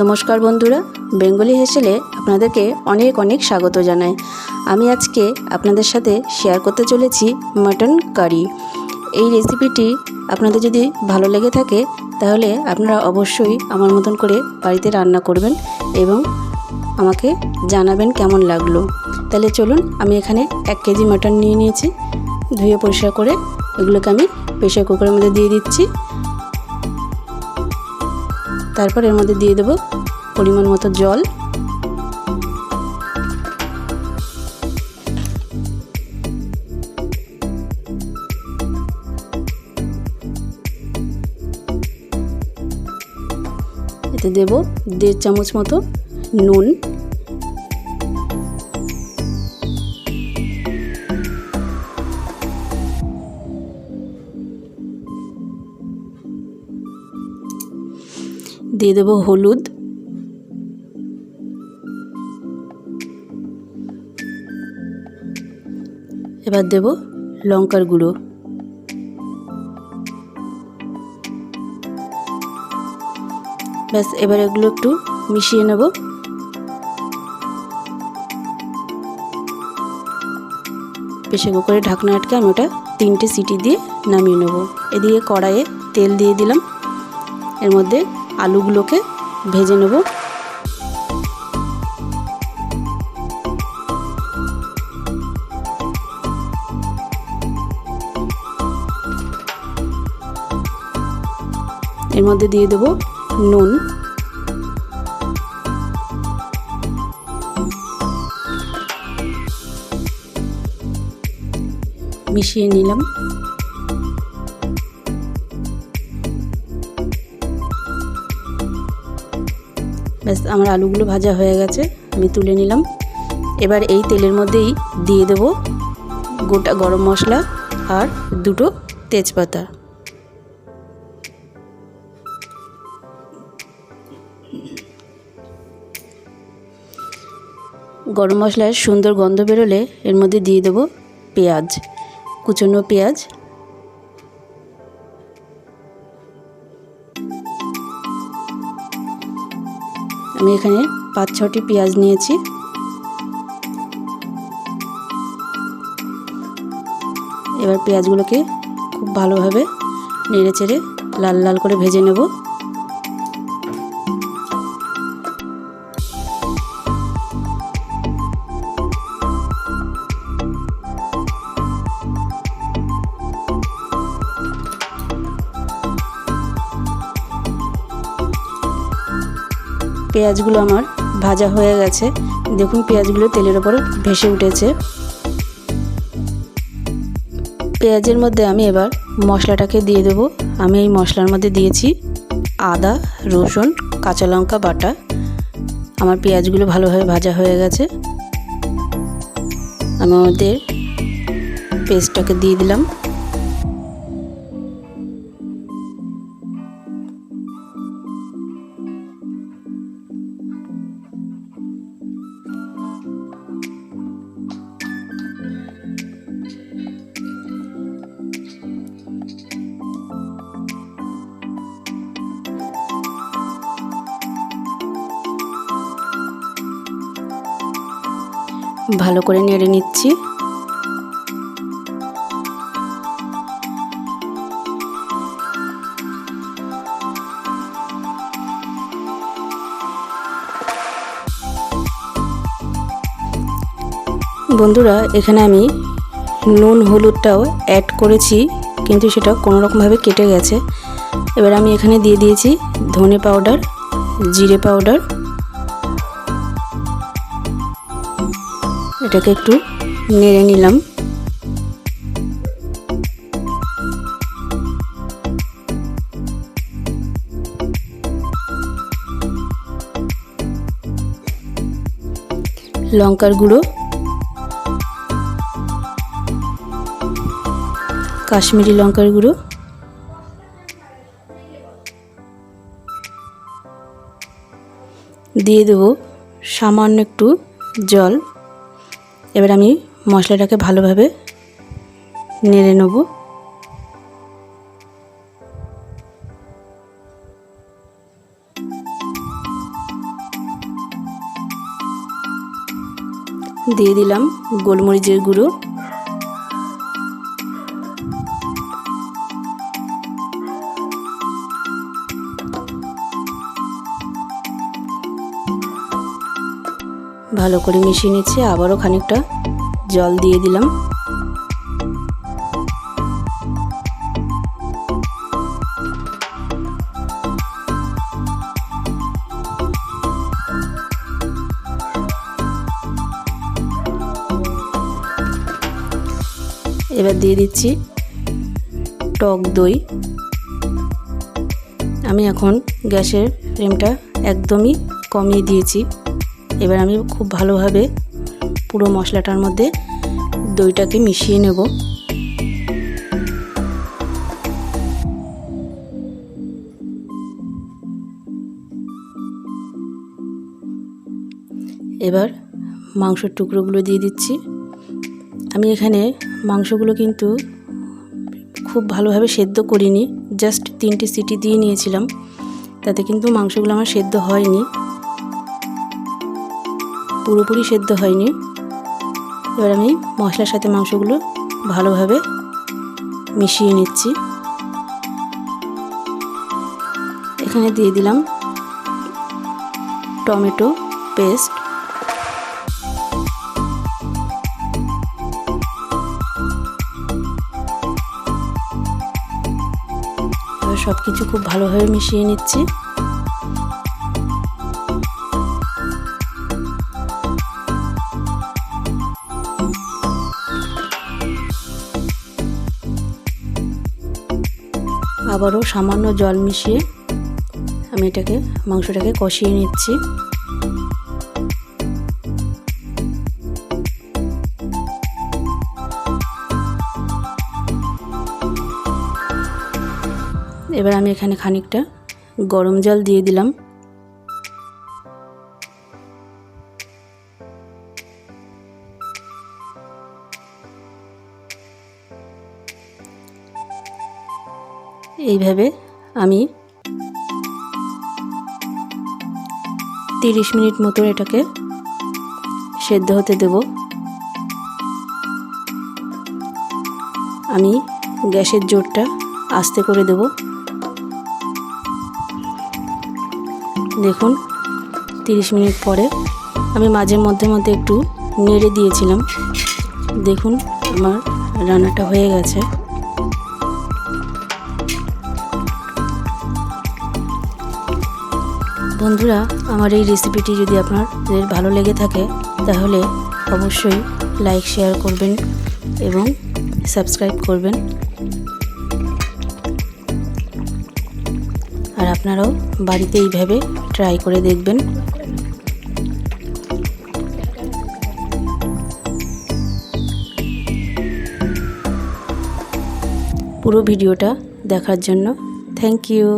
নমস্কার বন্ধুরা, বেঙ্গলি হেসেলে আপনাদেরকে অনেক অনেক স্বাগত জানাই। আমি আজকে আপনাদের সাথে শেয়ার করতে চলেছি মাটন কারি এই রেসিপিটি আপনাদের যদি ভালো লেগে থাকে, তাহলে আপনারা অবশ্যই আমার মতন করে বাড়িতে রান্না করবেন এবং আমাকে জানাবেন কেমন লাগল। তাহলে চলুন, আমি এখানে এক কেজি মাটন নিয়ে নিয়েছি। ধুয়ে পরিষ্কার করে এগুলোকে আমি প্রেশার কুকারের মধ্যে দিয়ে দিচ্ছি। তারপর এর মধ্যে দিয়ে দেব পরিমাণ মতো জল। এতে দেব দেড় চামচ মতো নুন। দিয়ে দেবো হলুদ। এবার দেব লঙ্কার গুঁড়ো। ব্যাস, এবার এগুলো একটু মিশিয়ে নেব। প্রেশার কুকারে ঢাকনা আটকে আমি ওটা তিনটে সিটি দিয়ে নামিয়ে নেব। এদিকে কড়াইয়ে তেল দিয়ে দিলাম। এর মধ্যে আলুগুলোকে ভেজে নেব। এর মধ্যে দিয়ে দেব নুন। মিশিয়ে নিলাম। ব্যাস, আমার আলুগুলো ভাজা হয়ে গেছে, আমি তুলে নিলাম। এবার এই তেলের মধ্যেই দিয়ে দেব গোটা গরম মশলা আর দুটো তেজপাতা। গরম মশলার সুন্দর গন্ধ বেরোলে এর মধ্যে দিয়ে দেবো পেঁয়াজ, কুচনো পেঁয়াজ আমি এখানে পাঁচ, ছটি পেঁয়াজ নিয়েছি। এবার পেঁয়াজগুলোকে খুব ভালোভাবে নেড়ে চেড়ে লাল লাল করে ভেজে নেব। পেঁয়াজগুলো আমার ভাজা হয়ে গেছে। দেখুন, পেঁয়াজগুলো তেলের ওপর ভেসে উঠেছে। পেঁয়াজের মধ্যে আমি এবার মশলাটাকে দিয়ে দেব। আমি এই মশলার মধ্যে দিয়েছি আদা, রসুন, কাঁচা লঙ্কা, বাটা। আমার পেঁয়াজগুলো ভালোভাবে ভাজা হয়ে গেছে। আমি আমাদের পেস্টটাকে দিয়ে দিলাম। ভালো করে নেড়ে নিচ্ছি। বন্ধুরা, এখানে আমি নুন, হলুদটাও অ্যাড করেছি, কিন্তু সেটা কোনো রকমভাবে কেটে গেছে। এবার আমি এখানে দিয়ে দিয়েছি ধনে পাউডার জিরে পাউডার এটাকে একটু নেড়ে নিলাম। লঙ্কার গুঁড়ো। কাশ্মীরি লঙ্কার গুঁড়ো। দিয়ে দেবো সামান্য একটু জল। এবার আমি মশলাটাকে ভালোভাবে নেড়ে নেব। দিয়ে দিলাম গোলমরিচের গুঁড়ো। ভালো করে মিশিয়ে নিচ্ছি, আবারও খানিকটা জল দিয়ে দিলাম। এবার দিয়ে দিচ্ছি টক দই। আমি এখন গ্যাসের ফ্লেমটা একদমই কমিয়ে দিয়েছি। এবার আমি খুব ভালোভাবে পুরো মশলাটার মধ্যে দইটাকে মিশিয়ে নেব। এবার মাংসের টুকরোগুলো দিয়ে দিচ্ছি। আমি এখানে মাংসগুলো কিন্তু খুব ভালোভাবে সেদ্ধ করিনি, জাস্ট তিনটে সিটি দিয়ে নিয়েছিলাম। তাতে কিন্তু মাংসগুলো আমার সেদ্ধ হয়নি। পুরোপুরি সেদ্ধ হয়নি। এবার আমি মশলার সাথে মাংসগুলো ভালোভাবে মিশিয়ে নিচ্ছি। এখানে দিয়ে দিলাম টমেটো পেস্ট। সব কিছু খুব ভালোভাবে মিশিয়ে নিচ্ছি। আবারও সামান্য জল মিশিয়ে আমি এটাকে, মাংসটাকে কষিয়ে নিচ্ছি। এবার আমি এখানে খানিকটা গরম জল দিয়ে দিলাম। এইভাবে আমি তিরিশ মিনিট মতো এটাকে সেদ্ধ হতে দেব। আমি গ্যাসের জোরটা আস্তে করে দেব। দেখুন, তিরিশ মিনিট পরে আমি মাঝে মধ্যে মধ্যে একটু নেড়ে দিয়েছিলাম। দেখুন, আমার রান্নাটা হয়ে গেছে। বন্ধুরা, আমার এই রেসিপিটি যদি আপনাদের ভালো লেগে থাকে, তাহলে অবশ্যই লাইক শেয়ার করবেন এবং সাবস্ক্রাইব করবেন। আর আপনারাও বাড়িতে এইভাবে ট্রাই করে দেখবেন। পুরো ভিডিওটা দেখার জন্য থ্যাংক ইউ